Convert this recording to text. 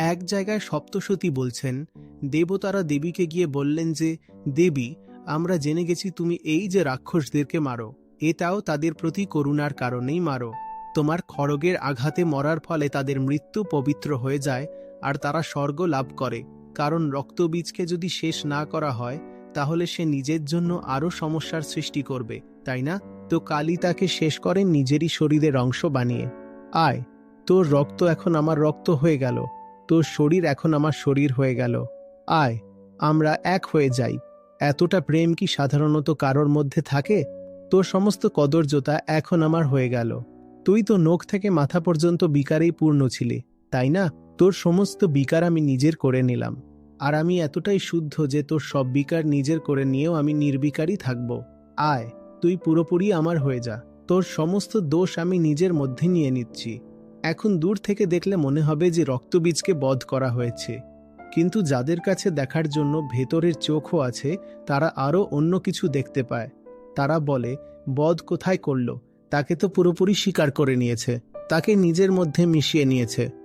এক জায়গায় সপ্তসতী বলছেন, দেবতারা দেবীকে গিয়ে বললেন যে, দেবী, আমরা জেনে গেছি তুমি এই যে রাক্ষসদেরকে মারো, এটাও তাদের প্রতি করুণার কারণেই মারো। তোমার খড়গের আঘাতে মরার ফলে তাদের মৃত্যু পবিত্র হয়ে যায়, আর তারা স্বর্গ লাভ করে। কারণ রক্তবীজকে যদি শেষ না করা হয়, তাহলে সে নিজের জন্য আরও সমস্যার সৃষ্টি করবে, তাই না? তো কালী তাকে শেষ করেন নিজেরই শরীরের অংশ বানিয়ে। আয়, তোর রক্ত এখন আমার রক্ত হয়ে গেল। তোর শরীর এখন আমার শরীর হয়ে গেল। আয়, আমরা এক হয়ে যাই। এতটা প্রেম কি সাধারণত কারোর মধ্যে থাকে? তোর সমস্ত কদর্যতা এখন আমার হয়ে গেল। তুই তো নখ থেকে মাথা পর্যন্ত বিকারেই পূর্ণ ছিলি, তাই না? তোর সমস্ত বিকার আমি নিজের করে নিলাম। আর আমি এতটাই শুদ্ধ যে তোর সব বিকার নিজের করে নিয়েও আমি নির্বিকারই থাকব। আয়, তুই পুরোপুরি আমার হয়ে যা। তোর সমস্ত দোষ আমি নিজের মধ্যে নিয়ে নিচ্ছি। এখন দূর থেকে দেখলে মনে হবে যে রক্তবীজকে বধ করা হয়েছে। কিন্তু যাদের কাছে দেখার জন্য ভেতরের চোখও আছে, তারা আরও অন্য কিছু দেখতে পায়। তারা বলে, বধ কোথায় করল? তাকে তো পুরোপুরি স্বীকার করে নিয়েছে। তাকে নিজের মধ্যে মিশিয়ে নিয়েছে।